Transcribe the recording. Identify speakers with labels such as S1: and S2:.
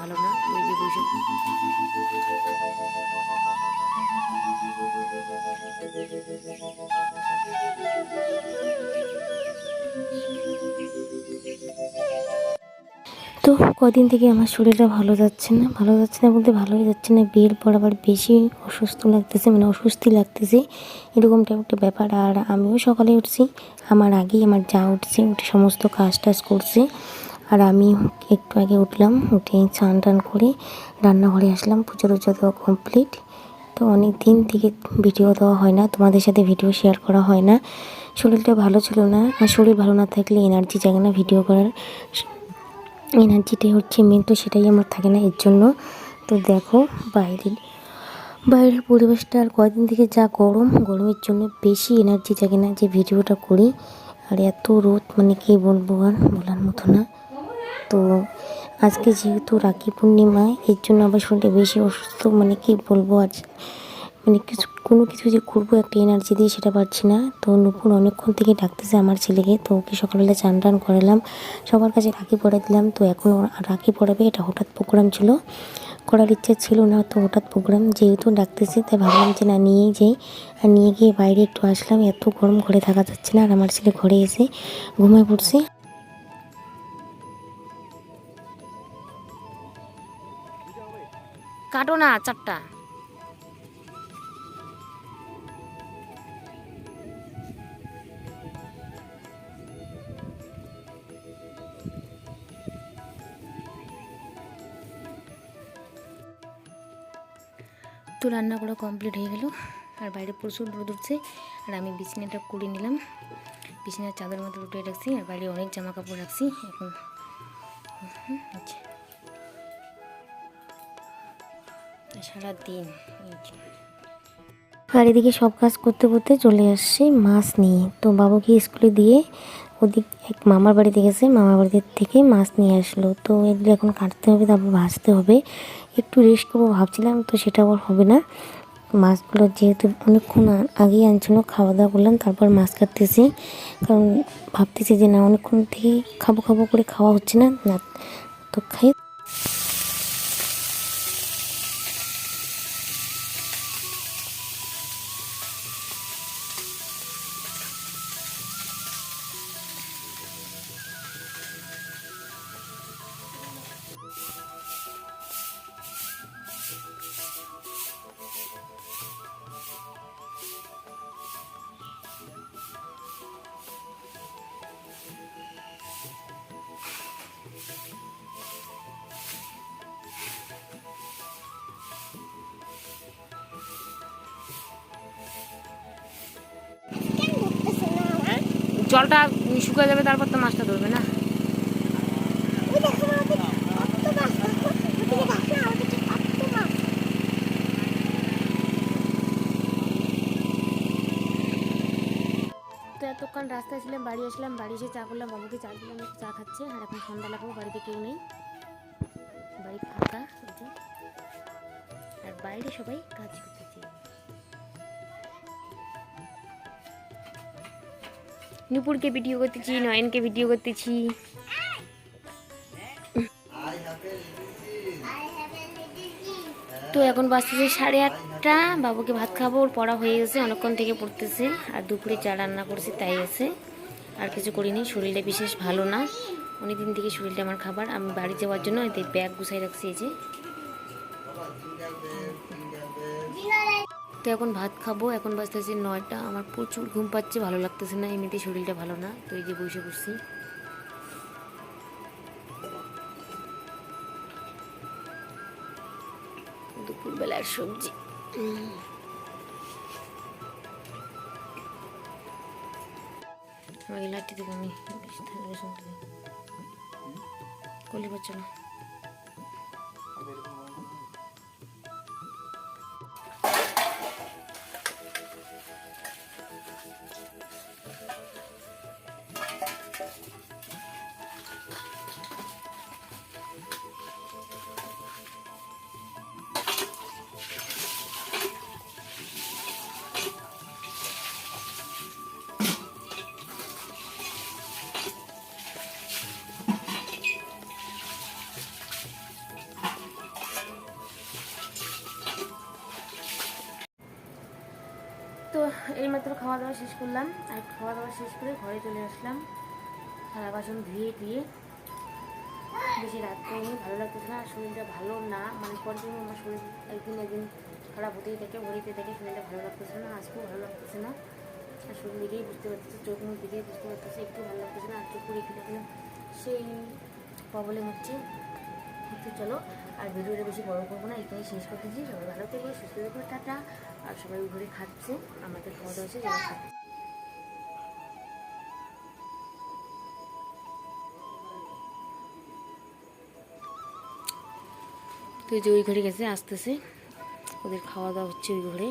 S1: ভালো না ওই যে বসে।
S2: তো কদিন থেকে আমার শরীরটা ভালো যাচ্ছে না, ভালো যাচ্ছে না বলতে ভালোই যাচ্ছে না, বিয়ের পর আবার বেশি অসুস্থ লাগতেছে মানে অস্বস্তি লাগতেছে এরকমটা একটা ব্যাপার। আর আমিও সকালে উঠছি, আমার আগেই আমার যা উঠছে, উঠে সমস্ত কাজ টাজ করছে। আর আমি একটু আগে উঠলাম, উঠে চান টান করে রান্নাঘরে আসলাম, পুজো টুজো দেওয়া কমপ্লিট তো অনেক দিন থেকে ভিডিও দেওয়া হয় না, তোমাদের সাথে ভিডিও শেয়ার করা হয় না। শরীরটা ভালো ছিল না, আর শরীর ভালো না থাকলে এনার্জি জাগে না ভিডিও করার। এনার্জিটাই হচ্ছে মেন তো সেটাই আমার থাকে না, এর জন্য। তো দেখো বাইরের বাইরের পরিবেশটা আর কয়দিন থেকে যা গরম, গরমের জন্য বেশি এনার্জি জাগে না যে ভিডিওটা করি। আর এত রোদ মানে কি বলব আর বলার মতো না। তো আজকে যেহেতু রাখি পূর্ণিমা, এর জন্য আবার শরীরটা বেশি অসুস্থ মানে কি বলব আজ? মানে কিছু, কোনো কিছু যে করব, একটা এনার্জি দিয়ে সেটা পারছি না। তো নুপুর অনেকক্ষণ থেকে ডাকতেছে আমার ছেলেকে। তো ওকে সকালবেলা চান টান করালাম। সবার কাছে রাখি পরে দিলাম। তো এখন রাখি পরাবে, এটা হঠাৎ প্রোগ্রাম ছিল। করার ইচ্ছা ছিল না, তো হঠাৎ প্রোগ্রাম যেহেতু ডাকতেছে, তাই ভাবলাম যে না, নিয়েই যাই। আর নিয়ে গিয়ে বাইরে একটু আসলাম। এত গরম ঘরে থাকা যাচ্ছে না, আর আমার ছেলে ঘরে এসে ঘুমায় পড়ছে।
S1: কাটো না, চারটা। তো রান্না করা কমপ্লিট হয়ে গেল। আর বাইরে প্রচুর রোদ উঠছে। আর আমি বিছানাটা করে নিলাম। বিছানার চাদর মতো উঠে রাখছি। আর বাইরে অনেক জামা কাপড় রাখছি। এখন সারাদিন
S2: আর এদিকে সব কাজ করতে করতে চলে আসছে মাছ নিয়ে। তো বাবুকে স্কুলে দিয়ে ওদিক এক মামার বাড়িতে গেছে, মামার বাড়িতে থেকে মাছ নিয়ে আসলো। তো এগুলো এখন কাটতে হবে, তারপর ভাজতে হবে। একটু রেস্ট করব ভাবছিলাম, তো সেটা আবার হবে না। মাছগুলো যেহেতু অনেকক্ষণ আগেই আনছিল খাওয়া দাওয়া করলাম, তারপর মাছ কাটতেছি। কারণ ভাবতেছি যে না, অনেকক্ষণ থেকে খাব খাব করে খাওয়া হচ্ছে না। না, তো খাই
S1: জলটা শুকিয়ে যাবে, তারপর তো মাছটা ধরবে না। তো এতক্ষণ রাস্তায় ছিলাম, বাড়ি আসলাম, বাড়ি এসে চা করলাম, বাবুকে চা দিলাম চা খাচ্ছে, আর এখন সন্ধ্যা লাগাবো, বাড়িতে কেউ নেই। বাড়ি ফাঁকা আর বাইরে সবাই কাজ করতেছে নুপুরকে ভিডিও করতেছি, নয়নকে ভিডিও করতেছি। তো এখন বাজতেছে সাড়ে আটটা, বাবুকে ভাত খাব, ওর পড়া হয়ে গেছে, অনেকক্ষণ থেকে পড়তেছে, আর দুপুরে চা রান্না করছি, তাই আছে। আর কিছু করিনি, শরীরটা বিশেষ ভালো না। অনেকদিন থেকে শরীরটা আমার খাবার, আমি বাড়ি যাওয়ার জন্য ব্যাগ গুছাই রাখছি এই যে। তো এখন ভাত খাব। এখন বাজতেছে নয়টা। আমার প্রচুর ঘুম পাচ্ছে, ভালো লাগতেছে না, এমনিতে শরীরটা ভালো না। তো এই যে বসে পড়ছি। দুপুরবেলার সবজি। লাঠি আমি কলি বাচ্চা না। মাত্র খাওয়া দাওয়া শেষ করলাম, আর খাওয়া দাওয়া শেষ করে ঘরে চলে আসলাম। থালা বাসন ধুয়ে ধুয়ে বেশি রাত করিনি ভালো লাগতেছে না, শরীরটা ভালো না মানে কন্টিনিউ আমার শরীর একদিন একদিন খারাপ হতেই থাকে ভরিতে থাকে শরীরটা ভালো লাগতেছে না, আজকেও ভালো লাগতেছে না। আর শরীর দিকেই বুঝতে পারতেছে, চোখ মুখ দিকেই বুঝতে পারতেছে, একটু ভালো লাগতেছে না, আর চোখ কিনা সেই প্রবলেম হচ্ছে। তো চলো আর ভিডিওটা বেশি বড় করব না এখানে শেষ করতেছি সবাই ভালো থেকো, সুস্থ থেকো, টাটা। আর সবাই ঘুরে খাচ্ছে আমাদের খাওয়া দাওয়া হচ্ছে যারা খাচ্ছে তো যে ওই ঘরে গেছে, আসতেছে। ওদের খাওয়া দাওয়া হচ্ছে ওই ঘরে।